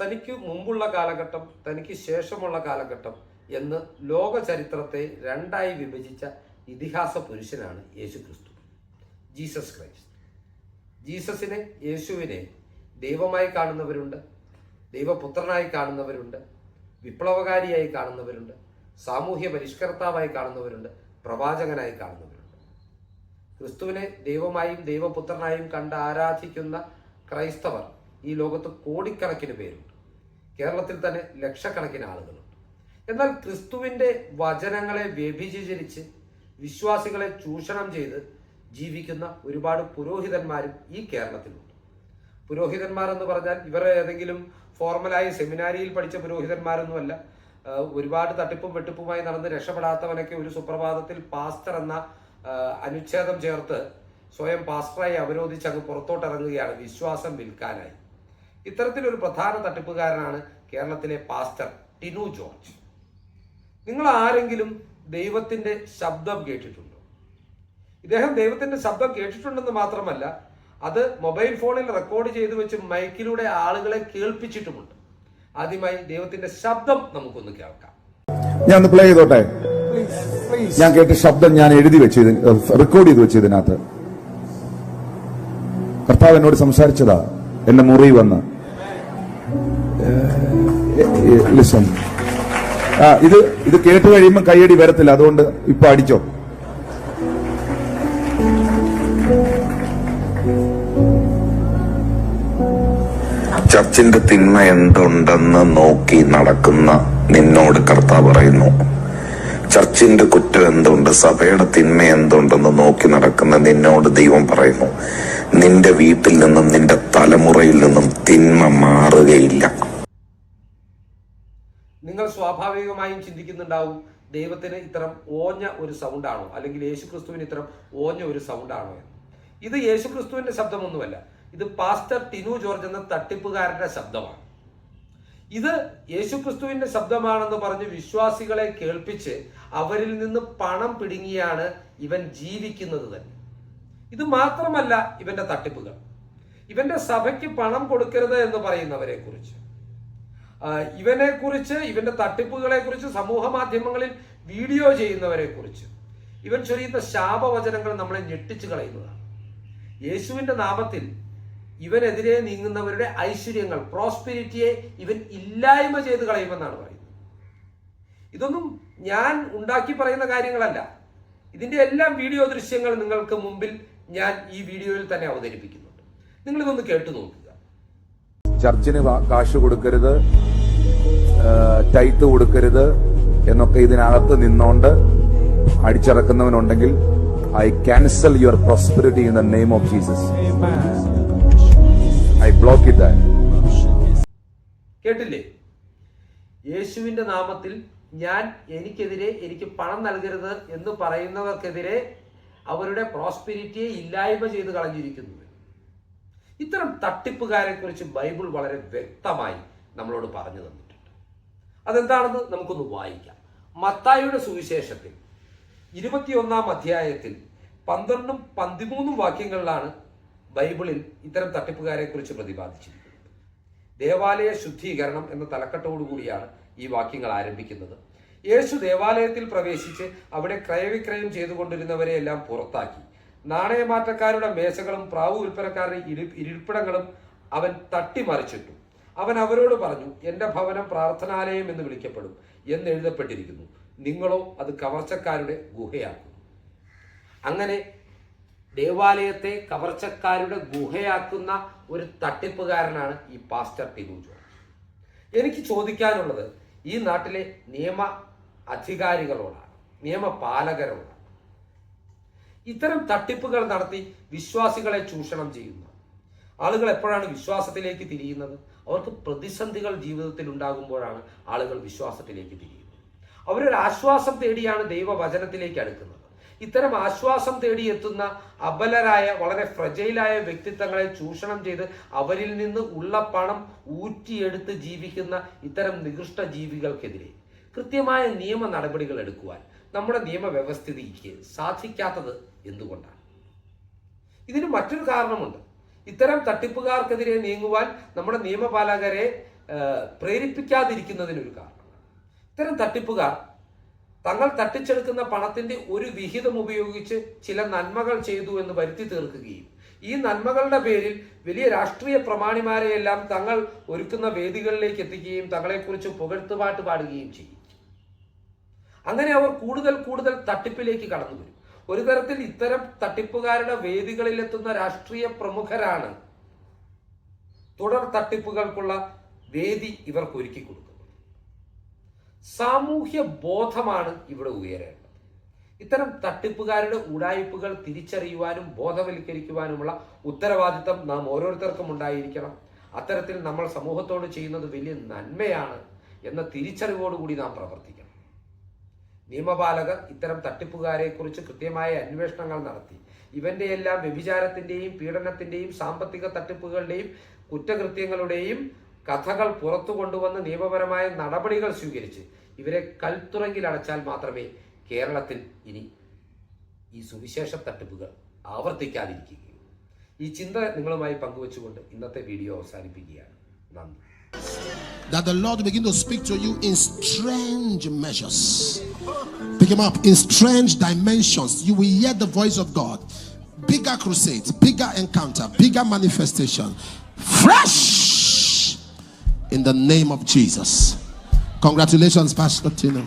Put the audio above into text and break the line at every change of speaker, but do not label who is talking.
തനിക്ക് മുമ്പുള്ള കാലഘട്ടം തനിക്ക് ശേഷമുള്ള കാലഘട്ടം എന്ന് ലോക ചരിത്രത്തെ രണ്ടായി വിഭജിച്ച ഇതിഹാസ പുരുഷനാണ് യേശു ക്രിസ്തു ജീസസ് ക്രൈസ്റ്റ്. ജീസസിനെ യേശുവിനെ ദൈവമായി കാണുന്നവരുണ്ട് ദൈവപുത്രനായി കാണുന്നവരുണ്ട് വിപ്ലവകാരിയായി കാണുന്നവരുണ്ട് സാമൂഹ്യ പരിഷ്കർത്താവായി കാണുന്നവരുണ്ട് പ്രവാചകനായി കാണുന്നവരുണ്ട്. ക്രിസ്തുവിനെ ദൈവമായും ദൈവപുത്രനായും കണ്ട് ആരാധിക്കുന്ന ക്രൈസ്തവർ ഈ ലോകത്ത് കോടിക്കണക്കിന് പേരുണ്ട്. കേരളത്തിൽ തന്നെ ലക്ഷക്കണക്കിന് ആളുകളുണ്ട്. എന്നാൽ ക്രിസ്തുവിന്റെ വചനങ്ങളെ വ്യഭിചരിച്ച് വിശ്വാസികളെ ചൂഷണം ചെയ്ത് ജീവിക്കുന്ന ഒരുപാട് പുരോഹിതന്മാരും ഈ കേരളത്തിലുണ്ട്. പുരോഹിതന്മാർ എന്ന് പറഞ്ഞാൽ ഇവർ ഏതെങ്കിലും ഫോർമലായി സെമിനാരിയിൽ പഠിച്ച പുരോഹിതന്മാരൊന്നുമല്ല. ഒരുപാട് തട്ടിപ്പും വെട്ടിപ്പുമായി നടന്ന് രക്ഷപ്പെടാത്തവനൊക്കെ ഒരു സുപ്രഭാതത്തിൽ പാസ്റ്റർ എന്ന അനുച്ഛേദം ചേർത്ത് സ്വയം പാസ്റ്ററായി അവരോധിച്ച് അങ്ങ് പുറത്തോട്ടിറങ്ങുകയാണ് വിശ്വാസം വിൽക്കാനായി. ഇത്തരത്തിലൊരു പ്രധാന തട്ടിപ്പുകാരനാണ് കേരളത്തിലെ പാസ്റ്റർ ടിനു ജോർജ്. നിങ്ങൾ ആരെങ്കിലും ദൈവത്തിന്റെ ശബ്ദം കേട്ടിട്ടുണ്ടോ? ഇദ്ദേഹം ദൈവത്തിന്റെ ശബ്ദം കേട്ടിട്ടുണ്ടെന്ന് മാത്രമല്ല അത് മൊബൈൽ ഫോണിൽ റെക്കോർഡ് ചെയ്തു വെച്ച് മൈക്കിലൂടെ ആളുകളെ കേൾപ്പിച്ചിട്ടുമുണ്ട്. ആദ്യമായി ദൈവത്തിന്റെ ശബ്ദം നമുക്കൊന്ന് കേൾക്കാം.
ഞാൻ ഒന്ന് പ്ലേ ചെയ്തോട്ടെ ഞാൻ കേട്ട ശബ്ദം ഞാൻ എഴുതി വെച്ച് റെക്കോർഡ് ചെയ്ത് വെച്ചു ഇതിനകത്ത്. കർത്താവ് എന്നോട് സംസാരിച്ചതാ. എന്റെ മുറി വന്ന്. ആ ഇത് ഇത് കേട്ട് കഴിയുമ്പോൾ കൈയടി വരത്തില്ല അതുകൊണ്ട് ഇപ്പൊ അടിച്ചോ.
ചർച്ചിന്റെ തിന്മ എന്തുണ്ടെന്ന് നോക്കി നടക്കുന്ന നിന്നോട് കർത്താവ് പറയുന്നു. ചർച്ചിന്റെ കുറ്റം എന്തുണ്ട്? സഭയുടെ തിന്മ എന്തുണ്ടെന്ന് നോക്കി നടക്കുന്ന നിന്നോട് ദൈവം പറയുന്നു. നിന്റെ വീട്ടിൽ നിന്നും നിന്റെ തലമുറയിൽ നിന്നും തിന്മ മാറുകയില്ല.
സ്വാഭാവികമായും ചിന്തിക്കുന്നുണ്ടാവും ദൈവത്തിന് ഇത്തരം ഓഞ്ഞ ഒരു സൗണ്ടാണോ? അല്ലെങ്കിൽ യേശുക്രിസ്തുവിന് ഇത്തരം ഓഞ്ഞ ഒരു സൗണ്ടാണോ എന്ന്. ഇത് യേശുക്രിസ്തുവിന്റെ ശബ്ദമൊന്നുമല്ല. ഇത് പാസ്റ്റർ ടിനു ജോർജ് എന്ന തട്ടിപ്പുകാരന്റെ ശബ്ദമാണ്. ഇത് യേശുക്രിസ്തുവിന്റെ ശബ്ദമാണെന്ന് പറഞ്ഞ് വിശ്വാസികളെ കേൾപ്പിച്ച് അവരിൽ നിന്ന് പണം പിടുങ്ങിയാണ് ഇവൻ ജീവിക്കുന്നത് തന്നെ. ഇത് മാത്രമല്ല ഇവന്റെ തട്ടിപ്പുകൾ. ഇവന്റെ സഭയ്ക്ക് പണം കൊടുക്കരുത് എന്ന് പറയുന്നവരെ കുറിച്ച് ഇവനെ കുറിച്ച് ഇവന്റെ തട്ടിപ്പുകളെ കുറിച്ച് സമൂഹ മാധ്യമങ്ങളിൽ വീഡിയോ ചെയ്യുന്നവരെ കുറിച്ച് ഇവൻ ചൊരിയുന്ന ശാപവചനങ്ങൾ നമ്മളെ ഞെട്ടിച്ചു കളയുന്നതാണ്. യേശുവിന്റെ നാമത്തിൽ ഇവനെതിരെ നീങ്ങുന്നവരുടെ ഐശ്വര്യങ്ങൾ പ്രോസ്പിരിറ്റിയെ ഇവൻ ഇല്ലായ്മ ചെയ്ത് കളയുമെന്നാണ് പറയുന്നത്. ഇതൊന്നും ഞാൻ ഉണ്ടാക്കി പറയുന്ന കാര്യങ്ങളല്ല. ഇതിന്റെ എല്ലാം വീഡിയോ ദൃശ്യങ്ങൾ നിങ്ങൾക്ക് മുമ്പിൽ ഞാൻ ഈ വീഡിയോയിൽ തന്നെ അവതരിപ്പിക്കുന്നുണ്ട്. നിങ്ങളിതൊന്ന് കേട്ടു നോക്കുക.
ചർച്ചിന് കാശ് കൊടുക്കരുത് ടൈത്ത് കൊടുക്കരുത് എന്നൊക്കെ ഇതിനകത്ത് നിന്നോണ്ട് അടിച്ചിറക്കുന്നവനുണ്ടെങ്കിൽ I cancel your prosperity in the name of Jesus. I block it
കേട്ടില്ലേ? യേശുവിന്റെ നാമത്തിൽ ഞാൻ എനിക്കെതിരെ എനിക്ക് പണം നൽകരുത് എന്ന് പറയുന്നവർക്കെതിരെ അവരുടെ പ്രോസ്പെരിറ്റിയെ ഇല്ലായ്മ ചെയ്ത് കളഞ്ഞിരിക്കുന്നു. ഇത്തരം തട്ടിപ്പുകാരെ കുറിച്ച് ബൈബിൾ വളരെ വ്യക്തമായി നമ്മളോട് പറഞ്ഞു തന്നിട്ടുണ്ട്. അതെന്താണെന്ന് നമുക്കൊന്ന് വായിക്കാം. മത്തായിയുടെ സുവിശേഷത്തിൽ ഇരുപത്തിയൊന്നാം അധ്യായത്തിൽ പന്ത്രണ്ടും പതിമൂന്നും വാക്യങ്ങളിലാണ് ബൈബിളിൽ ഇത്തരം തട്ടിപ്പുകാരെ കുറിച്ച് പ്രതിപാദിച്ചിരിക്കുന്നത്. ദേവാലയ ശുദ്ധീകരണം എന്ന തലക്കെട്ടോടുകൂടിയാണ് ഈ വാക്യങ്ങൾ ആരംഭിക്കുന്നത്. യേശു ദേവാലയത്തിൽ പ്രവേശിച്ച് അവിടെ ക്രയവിക്രയം ചെയ്തുകൊണ്ടിരുന്നവരെ എല്ലാം പുറത്താക്കി. നാണയമാറ്റക്കാരുടെ മേശകളും പ്രാവു വിൽപ്പനക്കാരുടെ ഇരി- ഇരിപ്പിടങ്ങളും അവൻ തട്ടിമറിച്ചിട്ടു. അവൻ അവരോട് പറഞ്ഞു എന്റെ ഭവനം പ്രാർത്ഥനാലയം എന്ന് വിളിക്കപ്പെടും എന്ന് എഴുതപ്പെട്ടിരിക്കുന്നു. നിങ്ങളോ അത് കവർച്ചക്കാരുടെ ഗുഹയാക്കുന്നു. അങ്ങനെ ദേവാലയത്തെ കവർച്ചക്കാരുടെ ഗുഹയാക്കുന്ന ഒരു തട്ടിപ്പുകാരനാണ് ഈ പാസ്റ്റർ ടിനു എനിക്ക് ചോദിക്കാനുള്ളത് ഈ നാട്ടിലെ നിയമ അധികാരികളോടാണ് നിയമപാലകരോടാണ്. ഇത്തരം തട്ടിപ്പുകൾ നടത്തി വിശ്വാസികളെ ചൂഷണം ചെയ്യുന്നു. ആളുകൾ എപ്പോഴാണ് വിശ്വാസത്തിലേക്ക് തിരിയുന്നത്? അവർക്ക് പ്രതിസന്ധികൾ ജീവിതത്തിൽ ഉണ്ടാകുമ്പോഴാണ് ആളുകൾ വിശ്വാസത്തിലേക്ക് തിരിയുന്നത്. അവരൊരു ആശ്വാസം തേടിയാണ് ദൈവവചനത്തിലേക്ക് അടുക്കുന്നത്. ഇത്തരം ആശ്വാസം തേടി എത്തുന്ന അബലരായ വളരെ ഫ്രജൈലായ വ്യക്തിത്വങ്ങളെ ചൂഷണം ചെയ്ത് അവരിൽ നിന്ന് ഉള്ള പണം ഊറ്റിയെടുത്ത് ജീവിക്കുന്ന ഇത്തരം നികൃഷ്ട ജീവികൾക്കെതിരെ കൃത്യമായ നിയമ നടപടികൾ എടുക്കുവാൻ നമ്മുടെ നിയമവ്യവസ്ഥിതിക്ക് സാധിക്കാത്തത് എന്തുകൊണ്ടാണ്? ഇതിന് മറ്റൊരു കാരണമുണ്ട്. ഇത്തരം തട്ടിപ്പുകാർക്കെതിരെ നീങ്ങുവാൻ നമ്മുടെ നിയമപാലകരെ പ്രേരിപ്പിക്കാതിരിക്കുന്നതിനൊരു കാരണം ഇത്തരം തട്ടിപ്പുകാർ തങ്ങൾ തട്ടിച്ചെടുക്കുന്ന പണത്തിന്റെ ഒരു വിഹിതം ഉപയോഗിച്ച് ചില നന്മകൾ ചെയ്തു എന്ന് വരുത്തി തീർക്കുകയും ഈ നന്മകളുടെ പേരിൽ വലിയ രാഷ്ട്രീയ പ്രമാണിമാരെയെല്ലാം തങ്ങൾ ഒരുക്കുന്ന വേദികളിലേക്ക് എത്തിക്കുകയും തങ്ങളെക്കുറിച്ച് പുകഴ്ത്തുപാട്ട് പാടുകയും ചെയ്യും. അങ്ങനെ അവർ കൂടുതൽ കൂടുതൽ തട്ടിപ്പിലേക്ക് കടന്നു വരും. ഒരു തരത്തിൽ ഇത്തരം തട്ടിപ്പുകാരുടെ വേദികളിലെത്തുന്ന രാഷ്ട്രീയ പ്രമുഖരാണ് തുടർ തട്ടിപ്പുകൾക്കുള്ള വേദി ഇവർക്ക് ഒരുക്കി കൊടുക്കുന്നത്. സാമൂഹ്യ ബോധമാണ് ഇവിടെ ഉയരേണ്ടത്. ഇത്തരം തട്ടിപ്പുകാരുടെ ഉടായ്പകൾ തിരിച്ചറിയുവാനും ബോധവൽക്കരിക്കുവാനുമുള്ള ഉത്തരവാദിത്തം നാം ഓരോരുത്തർക്കും ഉണ്ടായിരിക്കണം. അത്തരത്തിൽ നമ്മൾ സമൂഹത്തോട് ചെയ്യുന്നത് വലിയ നന്മയാണ് എന്ന തിരിച്ചറിവോടുകൂടി നാം പ്രവർത്തിക്കണം. നിയമപാലകർ ഇത്തരം തട്ടിപ്പുകാരെ കുറിച്ച് കൃത്യമായ അന്വേഷണങ്ങൾ നടത്തി. ഇവന്റെ എല്ലാം വ്യഭിചാരത്തിന്റെയും പീഡനത്തിന്റെയും സാമ്പത്തിക തട്ടിപ്പുകളുടെയും കുറ്റകൃത്യങ്ങളുടെയും കഥകൾ പുറത്തു കൊണ്ടുവന്ന് നിയമപരമായ നടപടികൾ സ്വീകരിച്ച് ഇവരെ കൽത്തുറങ്കിൽ അടച്ചാൽ മാത്രമേ കേരളത്തിൽ ഇനി ഈ സുവിശേഷ തട്ടിപ്പുകൾ ആവർത്തിക്കാതിരിക്കുകയുള്ളൂ. ഈ ചിന്ത നിങ്ങളുമായി പങ്കുവച്ചുകൊണ്ട് ഇന്നത്തെ വീഡിയോ അവസാനിപ്പിക്കുകയാണ്. നന്ദി.
That the Lord begin to speak to you in strange measures. Pick him up in strange dimensions. You will hear the voice of God. Bigger crusades, bigger encounter, bigger manifestation. Fresh in the name of Jesus. Congratulations, Pastor Tino.